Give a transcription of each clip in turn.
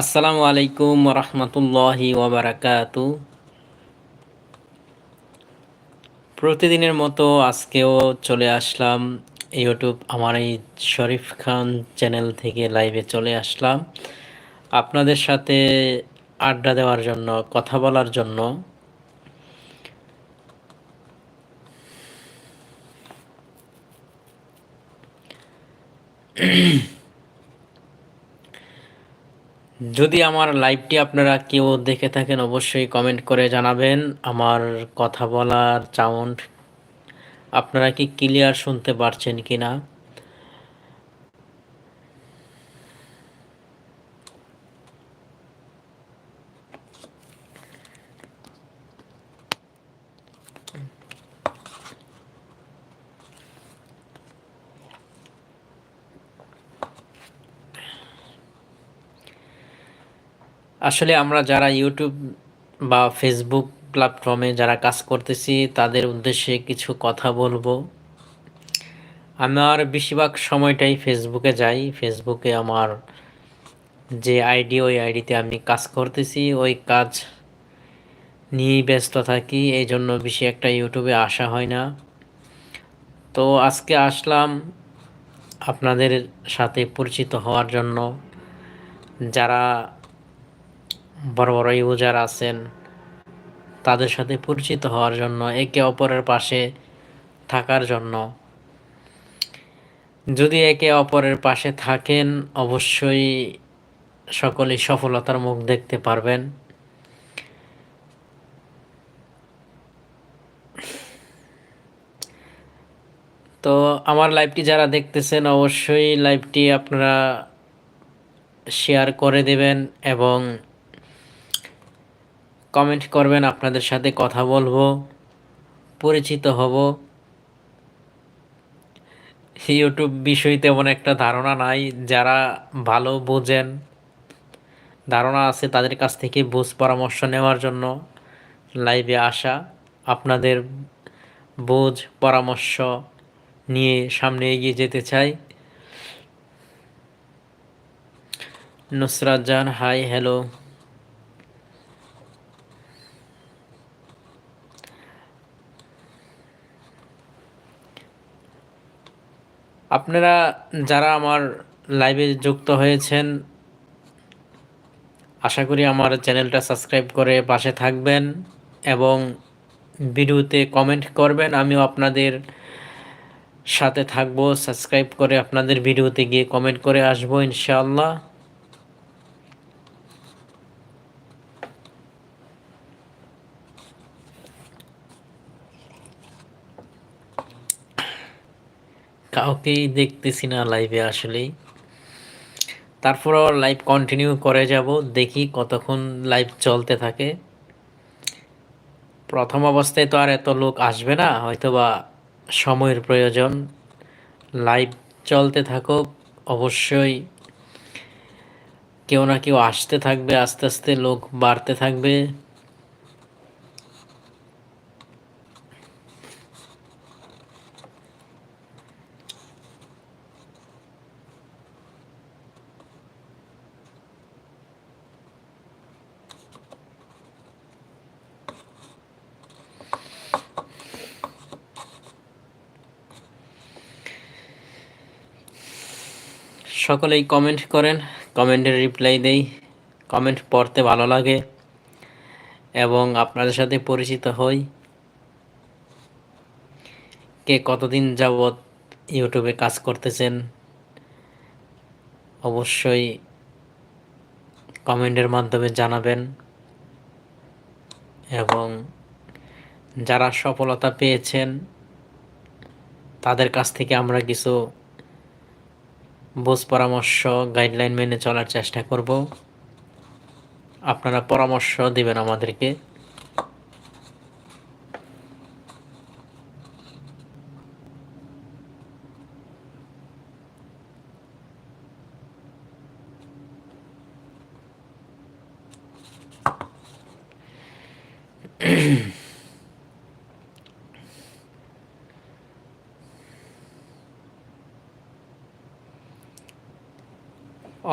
আসসালামু আলাইকুম রহমতুল্লাহি ওবরাকাতু। প্রতিদিনের মতো আজকেও চলে আসলাম ইউটিউব আমার এই শরীফ খান চ্যানেল থেকে লাইভে চলে আসলাম। আপনাদের সাথে আড্ডা দেওয়ার জন্য, কথা বলার জন্য। যদি আমার লাইভটি আপনারা কেউ দেখে থাকেন, অবশ্যই কমেন্ট করে জানাবেন। আমার কথা বলার চাউন্ড আপনারা কি ক্লিয়ার শুনতে পারছেন কি না আসলে আমরা যারা ইউটিউব বা ফেসবুক প্ল্যাটফর্মে যারা কাজ করতেছি, তাদের উদ্দেশ্যে কিছু কথা বলব। আমার বেশিরভাগ সময়টাই ফেসবুকে যাই। ফেসবুকে আমার যে আইডি ওই আইডিতে আমি কাজ করতেছি। ওই কাজ নিয়েই ব্যস্ত থাকি এই জন্য বেশি একটা ইউটিউবে আসা হয় না। তো আজকে আসলাম আপনাদের সাথে পরিচিত হওয়ার জন্য। যারা বড় বড় ইউজার আছেন, তাদের সাথে পরিচিত হওয়ার জন্য, একে অপরের পাশে থাকার জন্য। যদি একে অপরের পাশে থাকেন, অবশ্যই সকলেই সফলতার মুখ দেখতে পারবেন। তো আমার লাইভটি যারা দেখতেছেন, অবশ্যই লাইভটি আপনারা শেয়ার করে দেবেন এবং কমেন্ট করবেন, আপনাদের সাথে কথা বলব, পরিচিত হব। ইউটিউব বিষয়ে তেমন একটা ধারণা নাই, যারা ভালো বোঝেন, ধারণা আছে তাদের কাছ থেকে বুঝ পরামর্শ নেওয়ার জন্য লাইভে আসা, আপনাদের বোঝ পরামর্শ নিয়ে সামনে এগিয়ে যেতে চাই। নুসরাত জান হাই হ্যালো আপনারা যারা আমার লাইভে যুক্ত হয়েছেন, আশা করি আমার চ্যানেলটা সাবস্ক্রাইব করে পাশে থাকবেন এবং ভিডিওতে কমেন্ট করবেন। আমিও আপনাদের সাথে থাকব সাবস্ক্রাইব করে আপনাদের ভিডিওতে গিয়ে কমেন্ট করে আসব, ইনশাআল্লাহ। কাউকেই দেখতেছি না লাইভে আসলেই। তারপরও লাইভ কন্টিনিউ করে যাব, দেখি কতক্ষণ লাইভ চলতে থাকে। প্রথম অবস্থায় তো আর এত লোক আসবে না হয়তো বা সময়ের প্রয়োজন। লাইভ চলতে থাকুক, অবশ্যই কেউ না কেউ আসতে থাকবে, আস্তে আস্তে লোক বাড়তে থাকবে। সকলেই কমেন্ট করেন কমেন্টের রিপ্লাই দেই কমেন্ট পড়তে ভালো লাগে এবং আপনাদের সাথে পরিচিত হই। কে কতদিন যাবৎ ইউটিউবে কাজ করতেছেন, অবশ্যই কমেন্টের মাধ্যমে জানাবেন এবং যারা সফলতা পেয়েছেন, তাদের কাছ থেকে আমরা কিছু বোঝ পরামর্শ গাইডলাইন মেনে চলার চেষ্টা করব। আপনারা পরামর্শ দিবেন আমাদেরকে।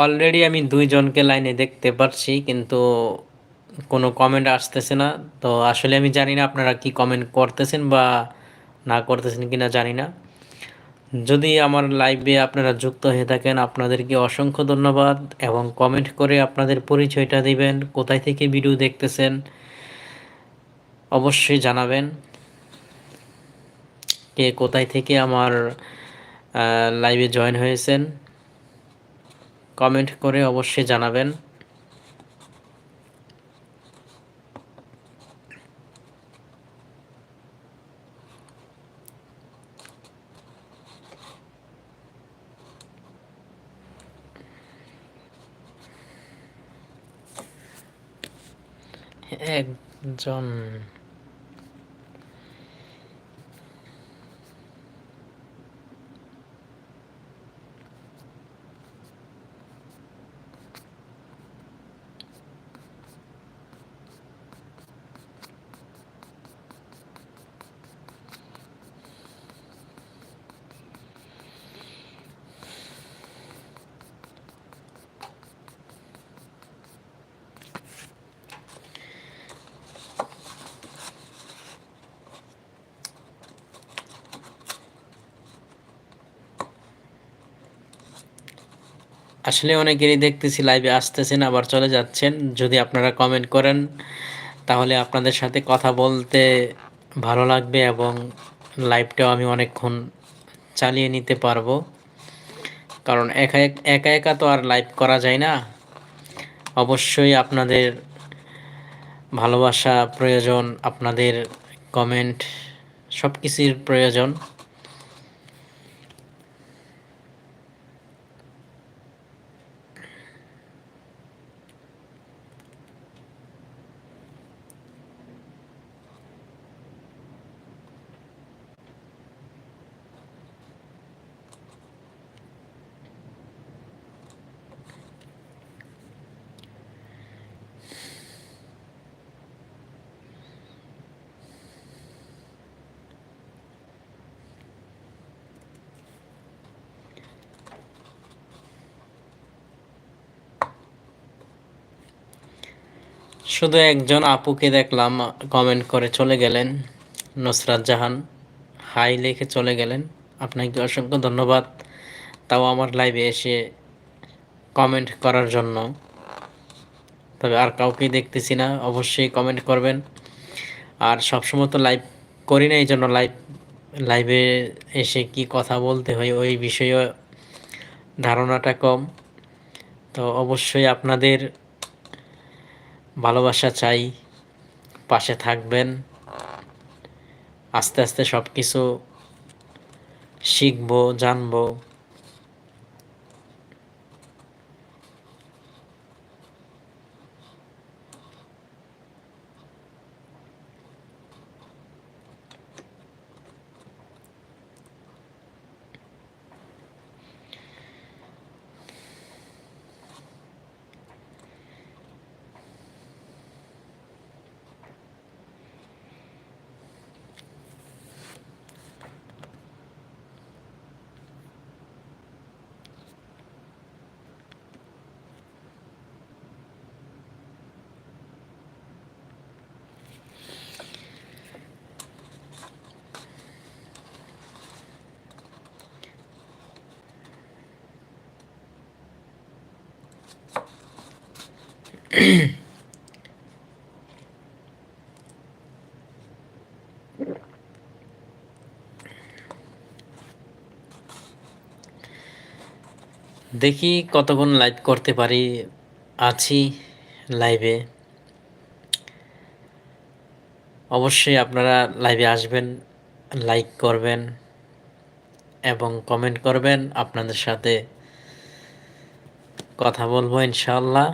অলরেডি আমি দুইজনকে লাইনে দেখতে পারছি, কিন্তু কোনো কমেন্ট আসতেছে না। তো আসলে আমি জানি না আপনারা কি কমেন্ট করতেছেন বা না করতেছেন কি না জানি না। যদি আমার লাইভে আপনারা যুক্ত হয়ে থাকেন, আপনাদেরকে অসংখ্য ধন্যবাদ এবং কমেন্ট করে আপনাদের পরিচয়টা দিবেন, কোথায় থেকে ভিডিও দেখতেছেন, অবশ্যই জানাবেন কে কোথায় থেকে আমার লাইভে জয়েন হয়েছেন। কমেন্ট করে অবশ্যই জানাবেন। একজন আসলে অনেকেরই দেখতেছি লাইভে আসতেছেন, আবার চলে যাচ্ছেন। যদি আপনারা কমেন্ট করেন, তাহলে আপনাদের সাথে কথা বলতে ভালো লাগবে এবং লাইভটাও আমি অনেকক্ষণ চালিয়ে নিতে পারব। কারণ একা একা একা তো আর লাইভ করা যায় না। অবশ্যই আপনাদের ভালোবাসা প্রয়োজন, আপনাদের কমেন্ট সব কিছুর প্রয়োজন। শুধু একজন আপুকে দেখলাম কমেন্ট করে চলে গেলেন, নুসরাত জাহান। হাই লিখে চলে গেলেন, আপনাকে অসংখ্য ধন্যবাদ। তাও আমার লাইভে এসে কমেন্ট করার জন্য। তবে আর কাউকেই দেখতেছি না, অবশ্যই কমেন্ট করবেন। আর সবসময় তো লাইভ করি না এই জন্য লাইভ লাইভে এসে কি কথা বলতে হয়, ওই বিষয়ে ধারণাটা কম। তো অবশ্যই আপনাদের ভালোবাসা চাই পাশে থাকবেন। আস্তে আস্তে সব কিছু শিখব জানব। দেখি কতক্ষণ লাইভ করতে পারি, আছি লাইভে অবশ্যই আপনারা লাইভে আসবেন লাইক করবেন এবং কমেন্ট করবেন। আপনাদের সাথে কথা বলব ইনশাল্লাহ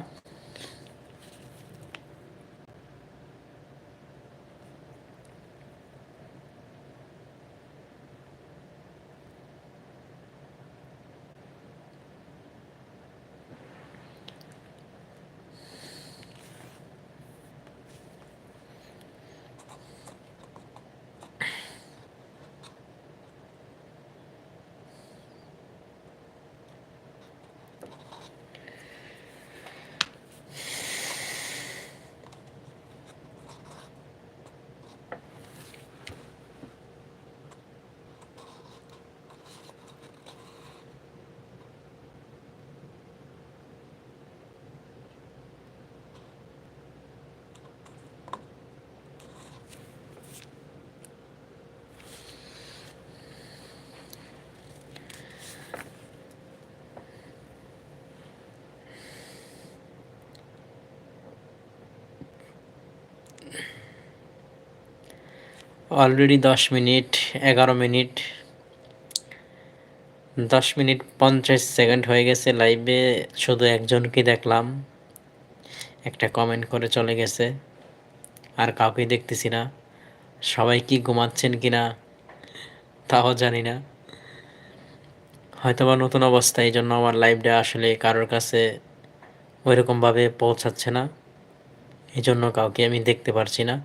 অলরেডি দশ মিনিট, এগারো মিনিট। দশ মিনিট পঞ্চাশ সেকেন্ড হয়ে গেছে লাইভে, শুধু একজনকে দেখলাম। একটা কমেন্ট করে চলে গেছে। আর কাউকে দেখতেছি না। সবাই কি ঘুমাচ্ছেন কি না তাও জানি না। হয়তো বা নতুন অবস্থা এই জন্য আমার লাইভটা আসলে কারোর কাছে ওইরকমভাবে পৌঁছাচ্ছে না। এই জন্য কাউকে আমি দেখতে পারছি না।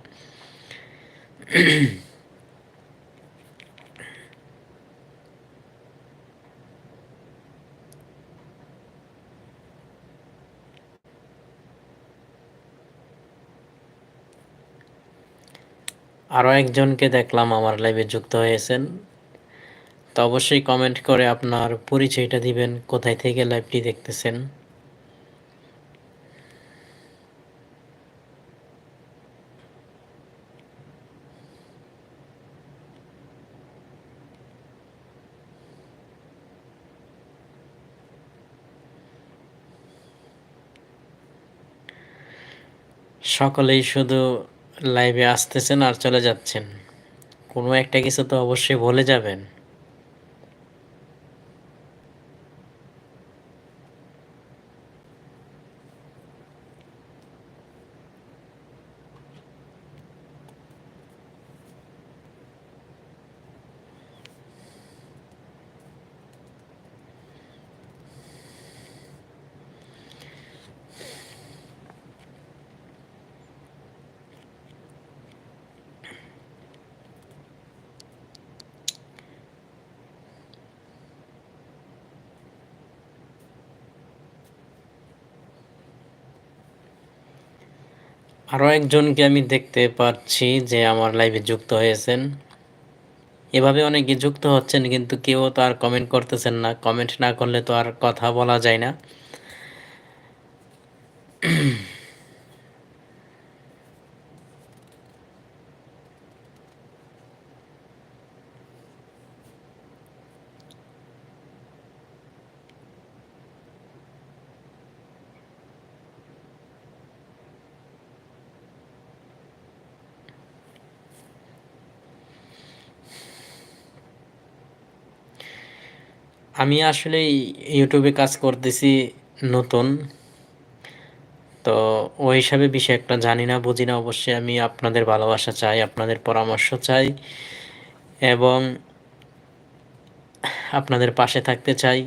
আরও একজনকে দেখলাম আমার লাইভে যুক্ত হয়েছেন। তো অবশ্যই কমেন্ট করে আপনার পরিচয়টা দিবেন, কোথায় থেকে লাইভটি দেখতেছেন। সকলেই শুধু লাইভে আসতেছেন আর চলে যাচ্ছেন। কোনো একটা কিছু তো অবশ্যই বলে যাবেন। আরও একজনকে আমি দেখতে পাচ্ছি যে আমার লাইভে যুক্ত হয়েছেন। এভাবে অনেকে যুক্ত হচ্ছেন, কিন্তু কেউ তো আর কমেন্ট করতেছেন না। কমেন্ট না করলে তো আর কথা বলা যায় না। আমি আসলে ইউটিউবে কাজ করতেছি নতুন। তো ওই হিসাবে বিষয় একটা জানি না, বুঝি না, অবশ্যই আমি আপনাদের ভালোবাসা চাই, আপনাদের পরামর্শ চাই এবং আপনাদের পাশে থাকতে চাই।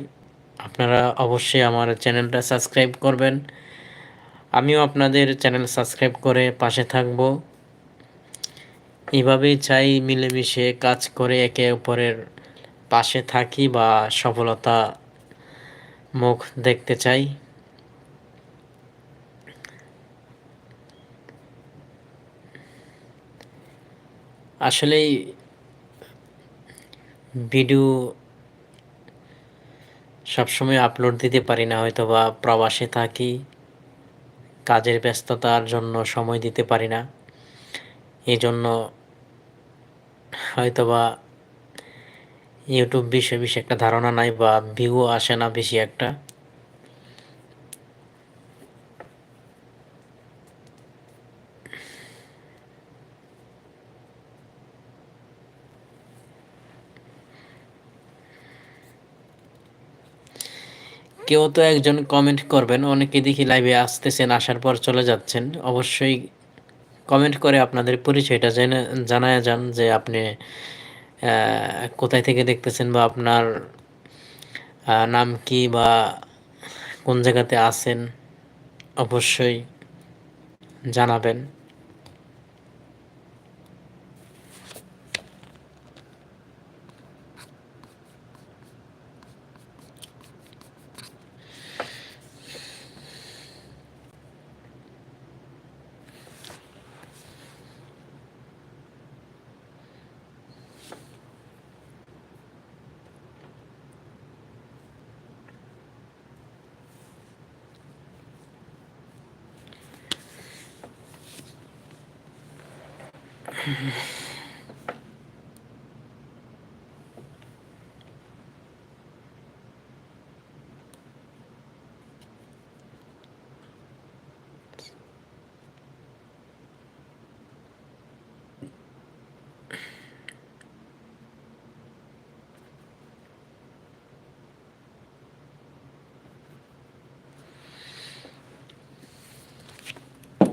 আপনারা অবশ্যই আমার চ্যানেলটা সাবস্ক্রাইব করবেন। আমিও আপনাদের চ্যানেল সাবস্ক্রাইব করে পাশে থাকব। এভাবেই চাই মিলেমিশে কাজ করে একে অপরের পাশে থাকি বা সফলতা মুখ দেখতে চাই। আসলেই ভিডিও সবসময় আপলোড দিতে পারি না হয়তো বা প্রবাসে থাকি, কাজের ব্যস্ততার জন্য সময় দিতে পারি না। এই জন্য হয়তোবা ইউটিউব বিষয়ে বেশি একটা ধারণা নাই বা ভিউ আসে না বেশি একটা। কেউ তো একজন কমেন্ট করবেন, অনেকে দেখি লাইভে আসতেছেন, আসার পর চলে যাচ্ছেন। অবশ্যই কমেন্ট করে আপনাদের পরিচয়টা জেনে জানায় যান যে আপনি কোথায় থেকে দেখতেছেন বা আপনার নাম কি বা কোন জায়গাতে আছেন? অবশ্যই জানাবেন।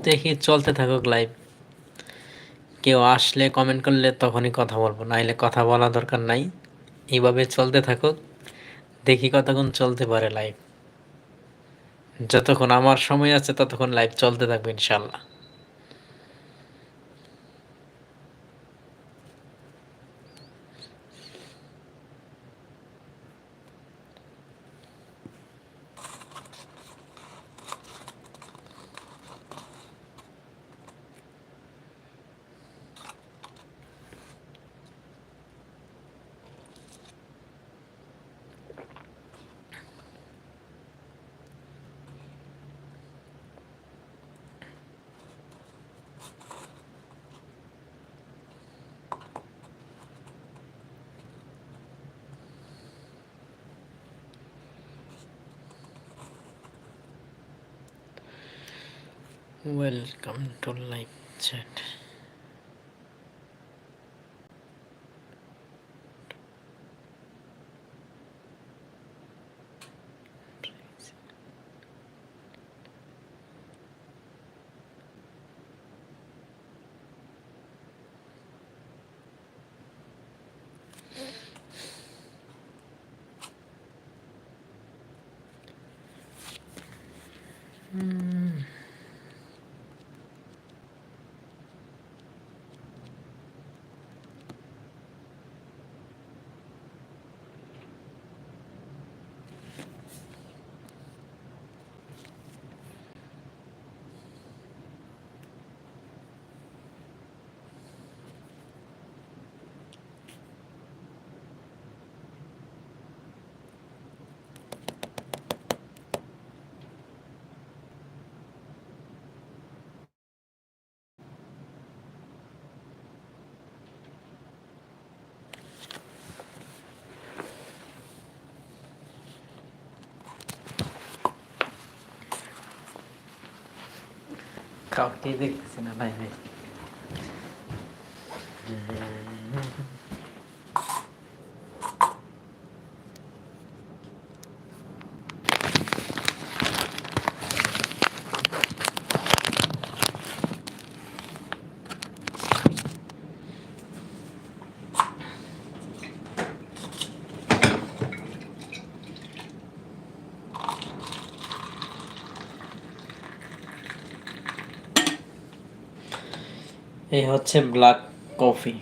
দেখি চলতে থাকুক লাইভ কেউ আসলে কমেন্ট করলে তখনই কথা বলব, নাইলে কথা বলা দরকার নাই। এইভাবে চলতে থাকুক, দেখি কতক্ষণ চলতে পারে লাইভ যতক্ষণ আমার সময় আছে ততক্ষণ লাইভ চলতে থাকবে ইনশাল্লাহ। Welcome to live chat. কাউকে দেখতেছি না ভাই ভাই এই হচ্ছে ব্ল্যাক কফি।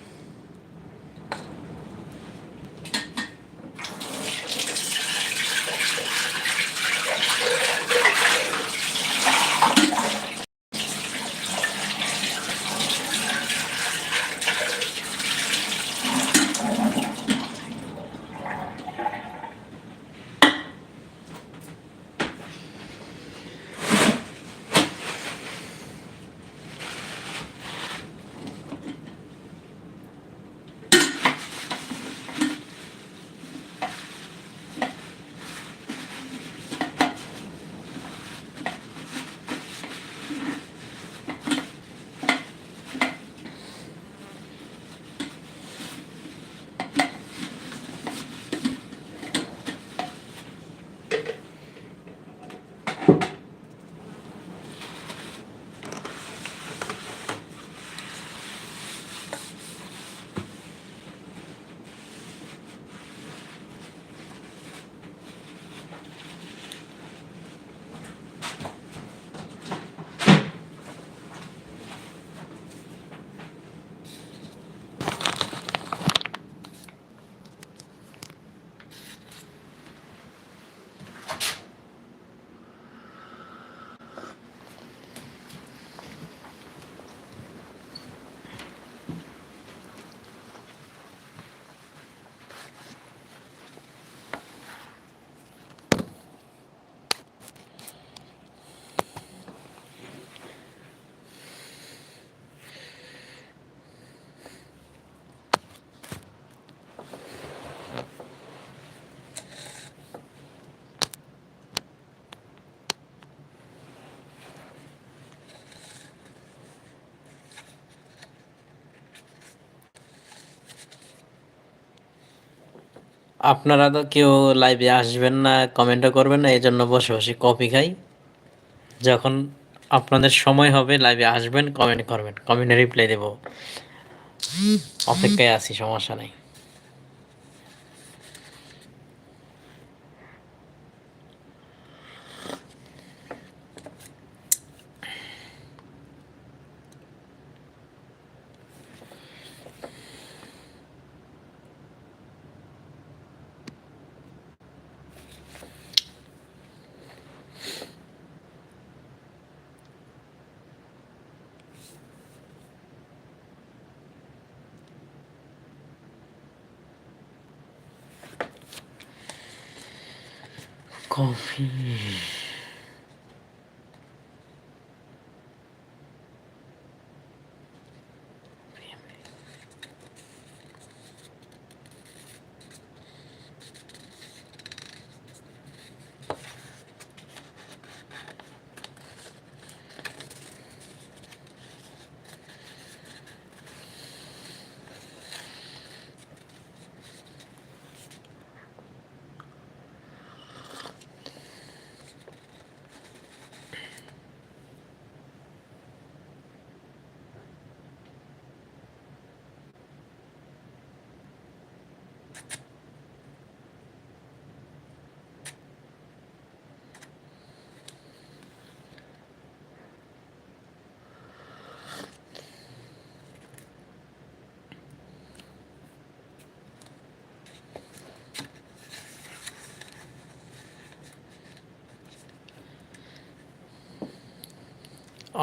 আপনারা তো কেউ লাইভে আসবেন না কমেন্টও করবেন না এই জন্য বসে বসে কপি খাই। যখন আপনাদের সময় হবে লাইভে আসবেন কমেন্ট করবেন কমেন্টে রিপ্লাই দেব। অপেক্ষায় আছি, সমস্যা নাই কফি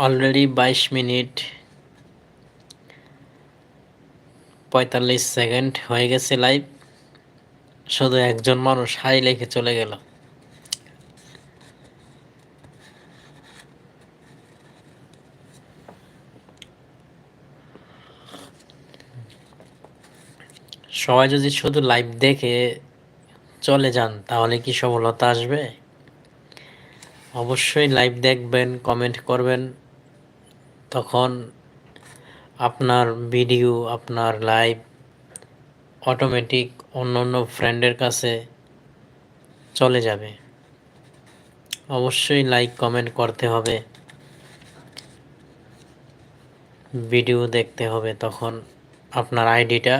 অলরেডি বাইশ মিনিট পঁয়তাল্লিশ সেকেন্ড হয়ে গেছে লাইভ। শুধু একজন মানুষ হাই লেখে চলে গেল। সবাই যদি শুধু লাইভ দেখে চলে যান, তাহলে কি সফলতা আসবে? অবশ্যই লাইভ দেখবেন, কমেন্ট করবেন। তখন আপনার ভিডিও, আপনার লাইভ অটোমেটিক অন্য অন্য ফ্রেন্ডের কাছে চলে যাবে। অবশ্যই লাইক কমেন্ট করতে হবে। ভিডিও দেখতে হবে, তখন আপনার আইডিটা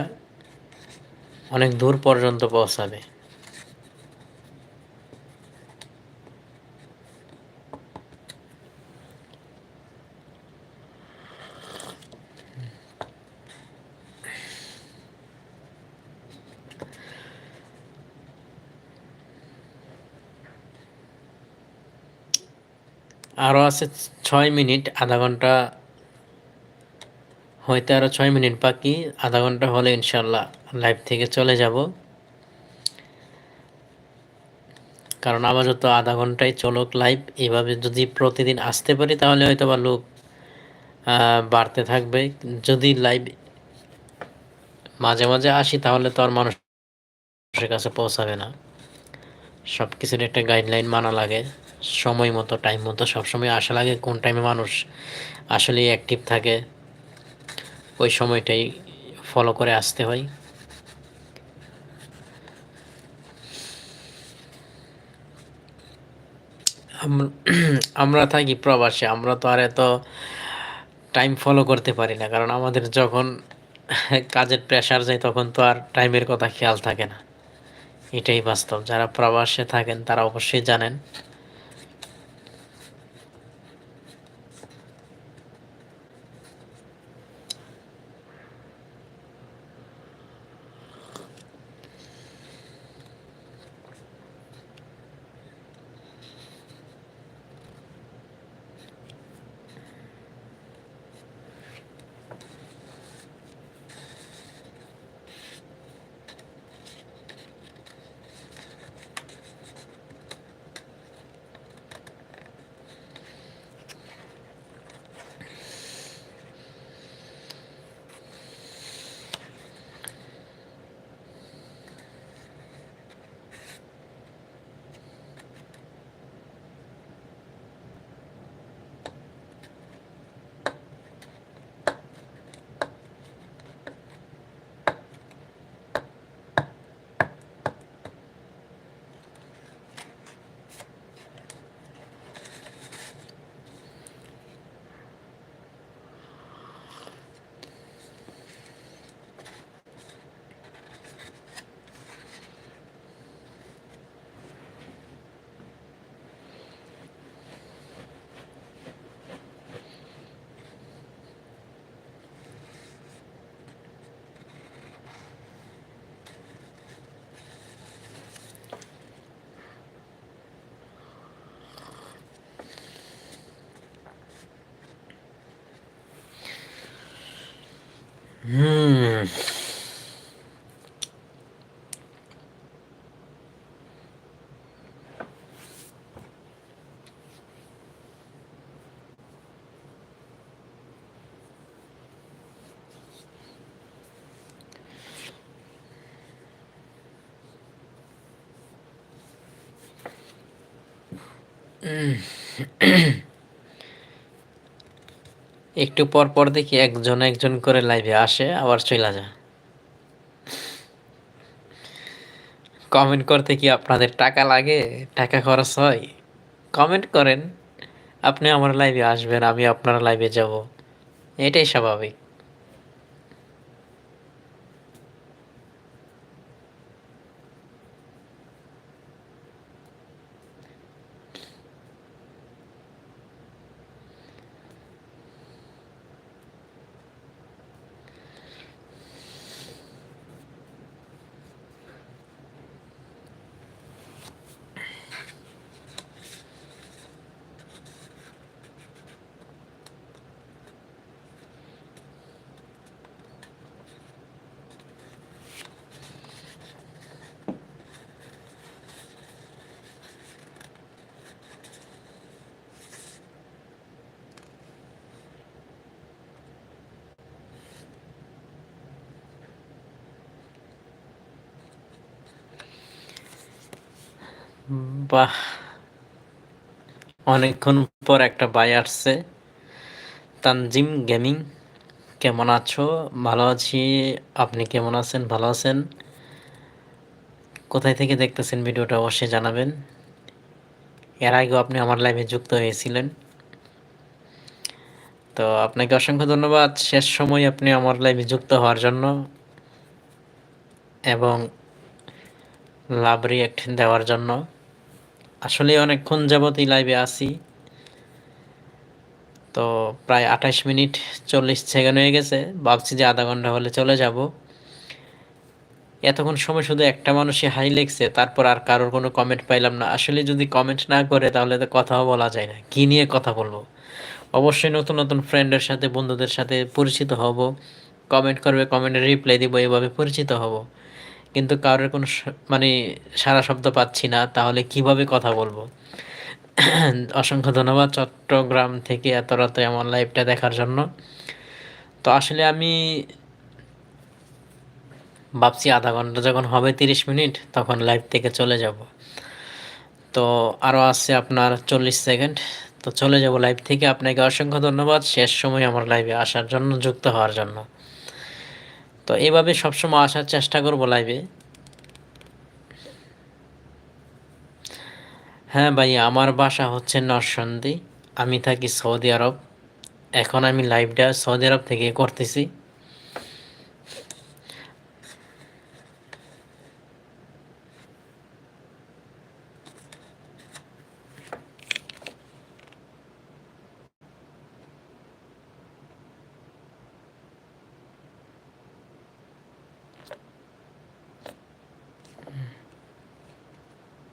অনেক দূর পর্যন্ত পৌঁছাবে। আরও আছে ছয় মিনিট, আধা ঘণ্টা হয়তো আরও ছয় মিনিট বাকি, আধা ঘণ্টা হলে ইনশাল্লাহ লাইভ থেকে চলে যাব। কারণ আপাতত আধা ঘন্টায় চলক লাইভ, এভাবে যদি প্রতিদিন আসতে পারি তাহলে হয়তো বা লোক বাড়তে থাকবে। যদি লাইভ মাঝে মাঝে আসি তাহলে তো আর মানুষের কাছে পৌঁছাবে না। সব কিছুর একটা গাইডলাইন মানা লাগে। সময় মতো টাইম মতো, সবসময় আসা লাগে কোন টাইমে মানুষ আসলেই অ্যাক্টিভ থাকে, ওই সময়টাই ফলো করে আসতে হয়। আমরা থাকি প্রবাসে, আমরা তো আর এত টাইম ফলো করতে পারি না, কারণ আমাদের যখন কাজের প্রেশার যায় তখন তো আর টাইমের কথা খেয়াল থাকে না। এটাই বাস্তব, যারা প্রবাসে থাকেন তারা অবশ্যই জানেন। 嗯，嗯。একটু পর পর দেখি একজন একজন করে লাইভে আসে, আবার চলে যায়। কমেন্ট করতে কি আপনাদের টাকা লাগে? টাকা খরচ হয়? কমেন্ট করেন। আপনি আমার লাইভে আসবেন, আমি আপনার লাইভে যাব। এটাই স্বাভাবিক। বাহ। অনেকক্ষণ পর একটা বাই আসছে। তানজিম গেমিং, কেমন আছো? ভালো আছি। আপনি কেমন আছেন? ভালো আছেন? কোথায় থেকে দেখতেছেন ভিডিওটা অবশ্যই জানাবেন। এর আগেও আপনি আমার লাইভে যুক্ত হয়েছিলেন। তো আপনাকে অসংখ্য ধন্যবাদ। শেষ সময় আপনি আমার লাইভে যুক্ত হওয়ার জন্য। এবং লাভ রিয়েক্ট দেওয়ার জন্য। আসলে অনেকক্ষণ যাবতই লাইভে আছি। তো প্রায় আঠাশ মিনিট চল্লিশ সেকেন্ড হয়ে গেছে। ভাবছি যে আধা ঘণ্টা হলে চলে যাব। এতক্ষণ সময় শুধু একটা মানুষই হাই লেগছে, তারপর আর কারোর কোনো কমেন্ট পাইলাম না। আসলে যদি কমেন্ট না করে, তাহলে তো কথাও বলা যায় না। কী নিয়ে কথা বলব? অবশ্যই নতুন নতুন ফ্রেন্ডের সাথে, বন্ধুদের সাথে পরিচিত হব। কমেন্ট করবে কমেন্টে রিপ্লাই দিব, এভাবে পরিচিত হব। কিন্তু কারোর কোনো মানে সারা শব্দ পাচ্ছি না, তাহলে কীভাবে কথা বলব? অসংখ্য ধন্যবাদ চট্টগ্রাম থেকে এত রাতে আমার লাইভটা দেখার জন্য। তো আসলে আমি ভাবছি আধা ঘণ্টা যখন হবে তিরিশ মিনিট, তখন লাইভ থেকে চলে যাব। তো আরও আছে আপনার চল্লিশ সেকেন্ড তো চলে যাব লাইভ থেকে। আপনাকে অসংখ্য ধন্যবাদ। শেষ সময় আমার লাইভে আসার জন্য, যুক্ত হওয়ার জন্য। তো এভাবে সবসময় আসার চেষ্টা করব লাইভে হ্যাঁ ভাই, আমার বাসা হচ্ছে নরসন্দি, আমি থাকি সৌদি আরব। এখন আমি লাইভটা সৌদি আরব থেকে করতেছি।